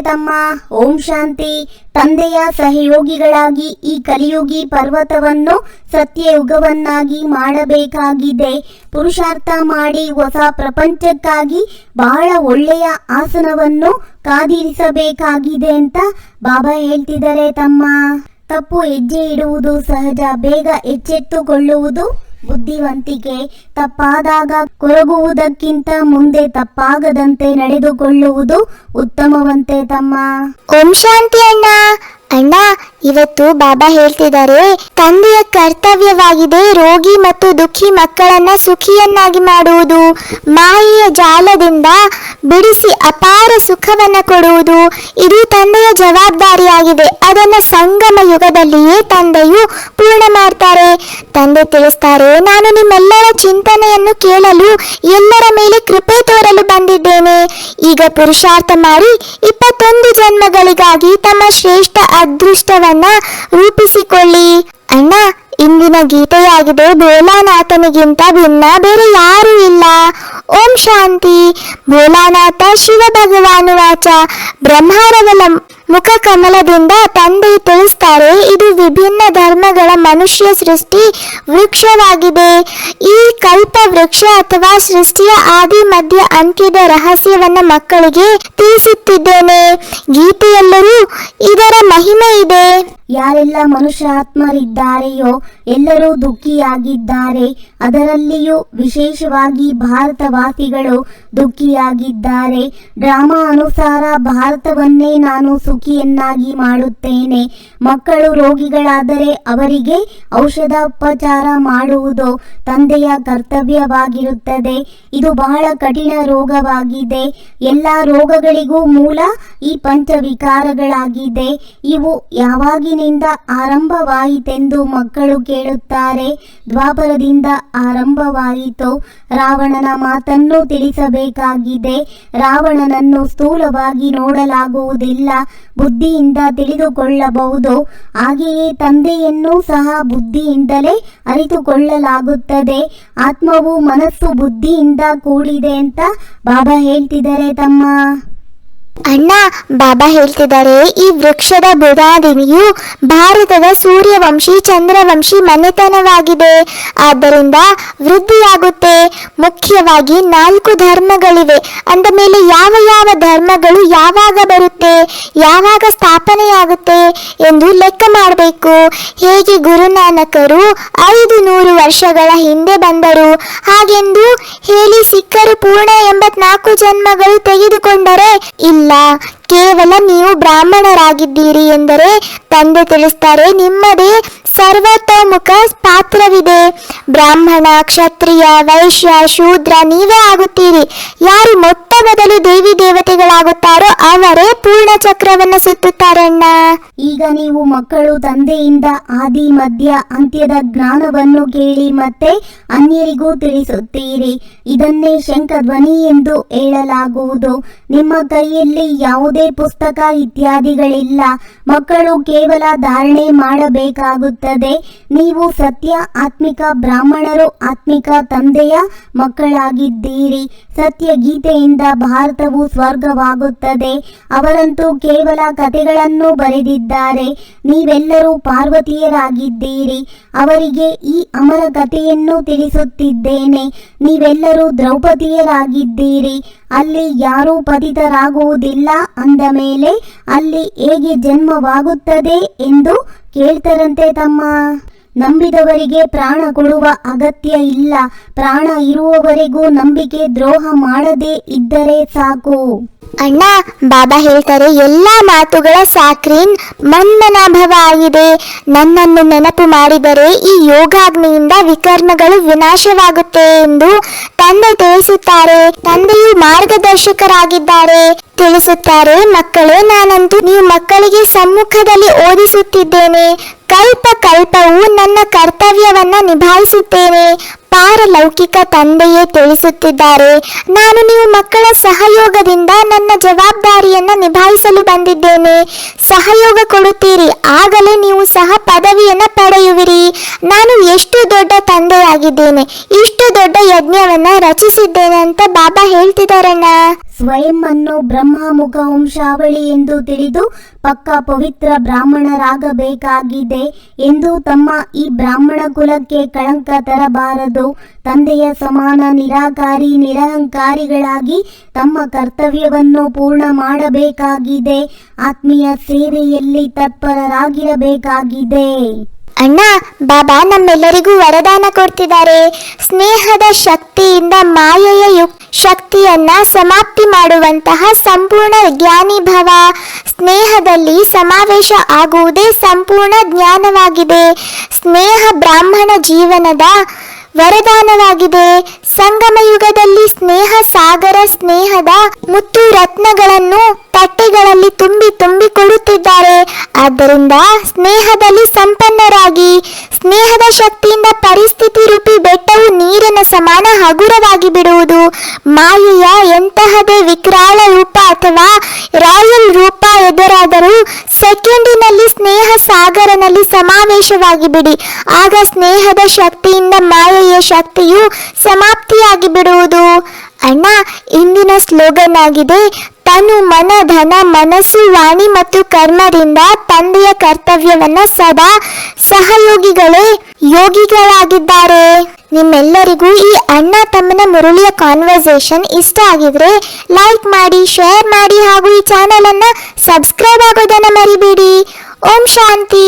ತಮ್ಮ ಓಂ ಶಾಂತಿ. ತಂದೆಯ ಸಹಯೋಗಿಗಳಾಗಿ ಈ ಕಲಿಯುಗಿ ಪರ್ವತವನ್ನು ಸತ್ಯಯುಗವನ್ನಾಗಿ ಮಾಡಬೇಕಾಗಿದೆ. ಪುರುಷಾರ್ಥ ಮಾಡಿ ಹೊಸ ಪ್ರಪಂಚಕ್ಕಾಗಿ ಬಹಳ ಒಳ್ಳೆಯ ಆಸನವನ್ನು ಕಾದಿರಿಸಬೇಕಾಗಿದೆ ಅಂತ ಬಾಬಾ ಹೇಳ್ತಿದ್ದಾರೆ ತಮ್ಮ. ತಪ್ಪು ಹೆಜ್ಜೆ ಇಡುವುದು ಸಹಜ, ಬೇಗ ಎಚ್ಚೆತ್ತುಕೊಳ್ಳುವುದು ಬುದ್ಧಿವಂತಿಕೆ ತಪ್ಪಾದಾಗ ಕೊರಗುವುದಕ್ಕಿಂತ ಮುಂದೆ ತಪ್ಪಾಗದಂತೆ ನಡೆದುಕೊಳ್ಳುವುದು ಉತ್ತಮವಂತೆ ತಮ್ಮ. ಓಂ ಶಾಂತಿ ಅಣ್ಣ. ಅಣ್ಣ, ಇವತ್ತು ಬಾಬಾ ಹೇಳ್ತಿದ್ದಾರೆ, ತಂದೆಯ ಕರ್ತವ್ಯವಾಗಿದೆ ರೋಗಿ ಮತ್ತು ದುಃಖಿ ಮಕ್ಕಳನ್ನ ಸುಖಿಯನ್ನಾಗಿ ಮಾಡುವುದು. ಮಾಯೆಯ ಜಾಲದಿಂದ ಬಿಡಿಸಿ ಅಪಾರ ಸುಖವನ್ನ ಕೊಡುವುದು. ಇದು ತಂದೆಯ ಜವಾಬ್ದಾರಿಯಾಗಿದೆ. ಅದನ್ನ ಸಂಗಮ ಯುಗದಲ್ಲಿಯೇ ತಂದೆಯು ಪೂರ್ಣ ಮಾಡ್ತಾರೆ. ತಂದೆ ತಿಳಿಸ್ತಾರೆ, ನಾನು ನಿಮ್ಮೆಲ್ಲರ ಚಿಂತನೆಯನ್ನು ಕೇಳಲು ಎಲ್ಲರ ಮೇಲೆ ಕೃಪೆ ತೋರಲು ಬಂದಿದ್ದೇನೆ. ಈಗ ಪುರುಷಾರ್ಥ ಮಾಡಿ ಇಪ್ಪತ್ತೊಂದು ಜನ್ಮಗಳಿಗಾಗಿ ತಮ್ಮ ಶ್ರೇಷ್ಠ ಅದೃಷ್ಟವನ್ನ ರೂಪಿಸಿಕೊಳ್ಳಿ. ಅಣ್ಣ, ಇಂದಿನ ಗೀತೆಯಾಗಿದೆ ಭೋಲಾನಾಥನಿಗಿಂತ ಭಿನ್ನ, ಬೇರೆ ಯಾರೂ ಇಲ್ಲ. ಓಂ ಶಾಂತಿ. ಭೋಲಾನಾಥ ಶಿವ ಭಗವಾನುವಾಚ ಬ್ರಹ್ಮಾರವಲ ಮುಖ ಕಮಲದಿಂದ ತಂದೆ ತಿಳಿಸ್ತಾರೆ, ಇದು ವಿಭಿನ್ನ ಧರ್ಮಗಳ ಮನುಷ್ಯ ಸೃಷ್ಟಿ ವೃಕ್ಷವಾಗಿದೆ. ಈ ಕಲ್ಪ ವೃಕ್ಷ ಅಥವಾ ಸೃಷ್ಟಿಯ ಆದಿ ಮಧ್ಯ ಅಂತ್ಯದ ರಹಸ್ಯವನ್ನ ಮಕ್ಕಳಿಗೆ ತಿಳಿಸುತ್ತಿದ್ದೇನೆ. ಗೀತೆಯಲ್ಲರೂ ಇದರ ಮಹಿಮೆ ಇದೆ. ಯಾರೆಲ್ಲ ಮನುಷ್ಯಾತ್ಮರಿದ್ದಾರೆಯೋ ಎಲ್ಲರೂ ದುಃಖಿಯಾಗಿದ್ದಾರೆ. ಅದರಲ್ಲಿಯೂ ವಿಶೇಷವಾಗಿ ಭಾರತವಾಸಿಗಳು ದುಃಖಿಯಾಗಿದ್ದಾರೆ. ಡ್ರಾಮಾ ಅನುಸಾರ ಭಾರತವನ್ನೇ ನಾನು ಸುಖಿಯನ್ನಾಗಿ ಮಾಡುತ್ತೇನೆ. ಮಕ್ಕಳು ರೋಗಿಗಳಾದರೆ ಅವರಿಗೆ ಔಷಧೋಪಚಾರ ಮಾಡುವುದು ತಂದೆಯ ಕರ್ತವ್ಯವಾಗಿರುತ್ತದೆ. ಇದು ಬಹಳ ಕಠಿಣ ರೋಗವಾಗಿದೆ. ಎಲ್ಲ ರೋಗಗಳಿಗೂ ಮೂಲ ಈ ಪಂಚವಿಕಾರಗಳಾಗಿದೆ. ಇವು ಯಾವಾಗಿನಿಂದ ಆರಂಭವಾಯಿತೆಂದು ಮಕ್ಕಳು ಕೇಳುತ್ತಾರೆ. ದ್ವಾಪರದಿಂದ ಆರಂಭವಾಯಿತು. ರಾವಣನ ಮಾತನ್ನು ತಿಳಿಸಬೇಕಾಗಿದೆ. ರಾವಣನನ್ನು ಸ್ಥೂಲವಾಗಿ ನೋಡಲಾಗುವುದಿಲ್ಲ. ಬುದ್ಧಿಯಿಂದ ತಿಳಿದುಕೊಳ್ಳಬಹುದು. ಹಾಗೆಯೇ ತಂದೆಯನ್ನು ಸಹ ಬುದ್ಧಿಯಿಂದಲೇ ಅರಿತುಕೊಳ್ಳಲಾಗುತ್ತದೆ. ಆತ್ಮವು ಮನಸ್ಸು ಬುದ್ಧಿಯಿಂದ ಕೂಡಿದೆ ಅಂತ ಬಾಬಾ ಹೇಳ್ತಿದ್ದಾರೆ ತಮ್ಮ ಅಣ್ಣ, ಬಾಬಾ ಹೇಳ್ತಿದ್ದಾರೆ, ಈ ವೃಕ್ಷದ ಬುಧಾದಿನಿಯು ಭಾರತದ ಸೂರ್ಯವಂಶಿ, ಚಂದ್ರವಂಶಿ ಮನೆತನವಾಗಿದೆ. ಆದ್ದರಿಂದ ವೃದ್ಧಿಯಾಗುತ್ತೆ. ಮುಖ್ಯವಾಗಿ ನಾಲ್ಕು ಧರ್ಮಗಳಿವೆ. ಅಂದ ಮೇಲೆ ಯಾವ ಯಾವ ಧರ್ಮಗಳು ಯಾವಾಗ ಬರುತ್ತೆ, ಯಾವಾಗ ಸ್ಥಾಪನೆಯಾಗುತ್ತೆ ಎಂದು ಲೆಕ್ಕ ಮಾಡಬೇಕು. ಹೇಗೆ ಗುರುನಾನಕರು ಐದು ನೂರು ವರ್ಷಗಳ ಹಿಂದೆ ಬಂದರು, ಹಾಗೆಂದು ಹೇಳಿ ಸಿಕ್ಕರು ಪೂರ್ಣ ಎಂಬತ್ನಾಲ್ಕು ಜನ್ಮಗಳು ತೆಗೆದುಕೊಂಡರೆ, ಇಲ್ಲ ಕೇವಲ ನೀವು ಬ್ರಾಹ್ಮಣರಾಗಿದ್ದೀರಿ ಎಂದರೆ ತಂದೆ ತಿಳಿಸ್ತಾರೆ ನಿಮ್ಮದೇ ಸರ್ವತೋಮುಖ ಪಾತ್ರವಿದೆ. ಬ್ರಾಹ್ಮಣ, ಕ್ಷತ್ರಿಯ, ವೈಶ್ಯ, ಶೂದ್ರ ನೀವೇ ಆಗುತ್ತೀರಿ. ಯಾರು ಮೊಟ್ಟ ಮೊದಲು ದೇವಿ ದೇವತೆಗಳಾಗುತ್ತಾರೋ ಅವರೇ ಪೂರ್ಣ ಚಕ್ರವನ್ನು ಸುತ್ತುತ್ತಾರಣ್ಣ. ಈಗ ನೀವು ಮಕ್ಕಳು ತಂದೆಯಿಂದ ಆದಿ, ಮಧ್ಯ, ಅಂತ್ಯದ ಜ್ಞಾನವನ್ನು ಕೇಳಿ ಮತ್ತೆ ಅನ್ಯರಿಗೂ ತಿಳಿಸುತ್ತೀರಿ. ಇದನ್ನೇ ಶಂಖಧ್ವನಿ ಎಂದು ಹೇಳಲಾಗುವುದು. ನಿಮ್ಮ ಕೈಯಲ್ಲಿ ಯಾವುದೇ ಪುಸ್ತಕ ಇತ್ಯಾದಿಗಳಿಲ್ಲ. ಮಕ್ಕಳು ಕೇವಲ ಧಾರಣೆ ಮಾಡಬೇಕಾಗುತ್ತದೆ ನೀವು ಸತ್ಯ, ಆತ್ಮಿಕ, ಬ್ರಾಹ್ಮಣರು, ಆತ್ಮಿಕ ತಂದೆಯ ಮಕ್ಕಳಾಗಿದ್ದೀರಿ. ಸತ್ಯ ಗೀತೆಯಿಂದ ಭಾರತವು ಸ್ವರ್ಗವಾಗುತ್ತದೆ. ಅವರಂತೂ ಕೇವಲ ಕಥೆಗಳನ್ನು ಬರೆದಿದ್ದಾರೆ. ನೀವೆಲ್ಲರೂ ಪಾರ್ವತಿಯರಾಗಿದ್ದೀರಿ. ಅವರಿಗೆ ಈ ಅಮರ ಕಥೆಯನ್ನು ತಿಳಿಸುತ್ತಿದ್ದೇನೆ. ನೀವೆಲ್ಲರೂ ದ್ರೌಪದಿಯರಾಗಿದ್ದೀರಿ. ಅಲ್ಲಿ ಯಾರೂ ಪತಿತರಾಗುವುದಿಲ್ಲ. ಅಂದ ಮೇಲೆ, ಅಲ್ಲಿ ಹೇಗೆ ಜನ್ಮವಾಗುತ್ತದೆ ಎಂದು ಕೇಳ್ತಾರಂತೆ ತಮ್ಮ. ನಂಬಿದವರಿಗೆ ಪ್ರಾಣ ಕೊಡುವ ಅಗತ್ಯ ಇಲ್ಲ. ಪ್ರಾಣ ಇರುವವರೆಗೂ ನಂಬಿಕೆ ದ್ರೋಹ ಮಾಡದೇ ಇದ್ದರೆ ಸಾಕು. ಅಣ್ಣ, ಬಾಬಾ ಹೇಳ್ತಾರೆ, ಎಲ್ಲಾ ಮಾತುಗಳ ಸಾಕ್ರೀನ್ ಮನ್ಮನಾಭವ ಆಗಿದೆ. ನನ್ನನ್ನು ನೆನಪು ಮಾಡಿದರೆ ಈ ಯೋಗಾಗ್ನಿಯಿಂದ ವಿಕರ್ಮಗಳು ವಿನಾಶವಾಗುತ್ತೆ ಎಂದು ತಂದೆ ತಿಳಿಸುತ್ತಾರೆ. ತಂದೆಯು ಮಾರ್ಗದರ್ಶಕರಾಗಿದ್ದಾರೆ. ತಿಳಿಸುತ್ತಾರೆ, ಮಕ್ಕಳೇ, ನಾನಂತೂ ನೀವು ಮಕ್ಕಳಿಗೆ ಸಮ್ಮುಖದಲ್ಲಿ ಓದಿಸುತ್ತಿದ್ದೇನೆ. ಕಲ್ಪ ಕಲ್ಪವು ನನ್ನ ಕರ್ತವ್ಯವನ್ನ ನಿಭಾಯಿಸುತ್ತೇನೆ. ಪಾರಲೌಕಿಕ ತಂದೆಯೇ ತಿಳಿಸುತ್ತಿದ್ದಾರೆ. ನಾನು ನೀವು ಮಕ್ಕಳ ಸಹಯೋಗದಿಂದ ನನ್ನ ಜವಾಬ್ದಾರಿಯನ್ನು ನಿಭಾಯಿಸಲು ಬಂದಿದ್ದೇನೆ. ಸಹಯೋಗ ಕೊಡುತ್ತೀರಿ, ಆಗಲೇ ನೀವು ಸಹ ಪದವಿಯನ್ನು ಪಡೆಯುವಿರಿ. ನಾನು ಎಷ್ಟು ದೊಡ್ಡ ತಂದೆಯಾಗಿದ್ದೇನೆ, ಇಷ್ಟು ದೊಡ್ಡ ಯಜ್ಞವನ್ನ ರಚಿಸಿದ್ದೇನೆ ಅಂತ ಬಾಬಾ ಹೇಳ್ತಿದಾರಣ್ಣ ಸ್ವಯಂ ಅನ್ನು ಬ್ರಹ್ಮಮುಖ ವಂಶಾವಳಿ ಎಂದು ತಿಳಿದು ಪಕ್ಕ ಪವಿತ್ರ ಬ್ರಾಹ್ಮಣರಾಗಬೇಕಾಗಿದೆ ಎಂದು ತಮ್ಮ ಈ ಬ್ರಾಹ್ಮಣ ಕುಲಕ್ಕೆ ಕಳಂಕ ತರಬಾರದು. ತಂದೆಯ ಸಮಾನ ನಿರಾಕಾರಿ ನಿರಹಂಕಾರಿಗಳಾಗಿ ತಮ್ಮ ಕರ್ತವ್ಯವನ್ನು ಪೂರ್ಣ ಮಾಡಬೇಕಾಗಿದೆ. ಆತ್ಮೀಯ ಸೇವೆಯಲ್ಲಿ ತತ್ಪರರಾಗಿರಬೇಕಾಗಿದೆ. ಅಣ್ಣ, ಬಾಬಾ ನಮ್ಮೆಲ್ಲರಿಗೂ ವರದಾನ ಕೊಡ್ತಿದ್ದಾರೆ. ಸ್ನೇಹದ ಶಕ್ತಿಯಿಂದ ಮಾಯೆಯ ಯುಕ್ ಶಕ್ತಿಯನ್ನ ಸಮಾಪ್ತಿ ಮಾಡುವಂತಹ ಸಂಪೂರ್ಣ ಜ್ಞಾನಿ ಭವ. ಸ್ನೇಹದಲ್ಲಿ ಸಮಾವೇಶ ಆಗುವುದೇ ಸಂಪೂರ್ಣ ಜ್ಞಾನವಾಗಿದೆ. ಸ್ನೇಹ ಬ್ರಾಹ್ಮಣ ಜೀವನದ ವರದಾನವಾಗಿದೆ. ಸಂಗಮ ಯುಗದಲ್ಲಿ ಸ್ನೇಹ ಸಾಗರ ಸ್ನೇಹದ ಮುತ್ತು ರತ್ನಗಳನ್ನು ತಟ್ಟೆಗಳಲ್ಲಿ ತುಂಬಿ ತುಂಬಿ ಕೊಡುತ್ತಿದ್ದಾರೆ. ಆದ್ದರಿಂದ ಸ್ನೇಹದಲ್ಲಿ ಸಂಪನ್ನರಾಗಿ ಸ್ನೇಹದ ಶಕ್ತಿಯಿಂದ ಪರಿಸ್ಥಿತಿ ರೂಪಿ ಬೆಟ್ಟವು ನೀರಿನ ಸಮಾನ ಹಗುರವಾಗಿ ಬಿಡುವುದು. ಮಾಯೆಯ ಎಂತಹದೇ ವಿಕ್ರಾಳ ರೂಪ ಅಥವಾ ರಾಯಲ್ ರೂಪ ಎದುರಾದರೂ ಸೆಕೆಂಡಿನಲ್ಲಿ ಸ್ನೇಹ ಸಾಗರನಲ್ಲಿ ಸಮಾವೇಶವಾಗಿ ಬಿಡಿ. ಆಗ ಸ್ನೇಹದ ಶಕ್ತಿಯಿಂದ ಮಾಯೆಯ ಶಕ್ತಿಯು ಸಮಾಪ್ತಿಯಾಗಿ ಬಿಡುವುದು. ಅಣ್ಣ, ಇಂದಿನ ಸ್ಲೋಗನ್ ಆಗಿದೆ, ತನು ಮನ, ಧನ, ಮನಸ್ಸು, ವಾಣಿ ಮತ್ತು ಕರ್ಮದಿಂದ ತಂದೆಯ ಕರ್ತವ್ಯವನ್ನ ಸದಾ ಸಹಯೋಗಿಗಳೇ ಯೋಗಿಗಳಾಗಿದ್ದಾರೆ. ನಿಮ್ಮೆಲ್ಲರಿಗೂ ಈ ಅಣ್ಣ ತಮ್ಮನ ಮುರುಳಿಯ ಕಾನ್ವರ್ಸೇಷನ್ ಇಷ್ಟ ಆಗಿದ್ರೆ ಲೈಕ್ ಮಾಡಿ ಶೇರ್ ಮಾಡಿ ಹಾಗೂ ಈ ಚಾನೆಲ್ ಅನ್ನ ಸಬ್ಸ್ಕ್ರೈಬ್ ಆಗೋದನ್ನ ಮರಿಬೇಡಿ. ಓಂ ಶಾಂತಿ.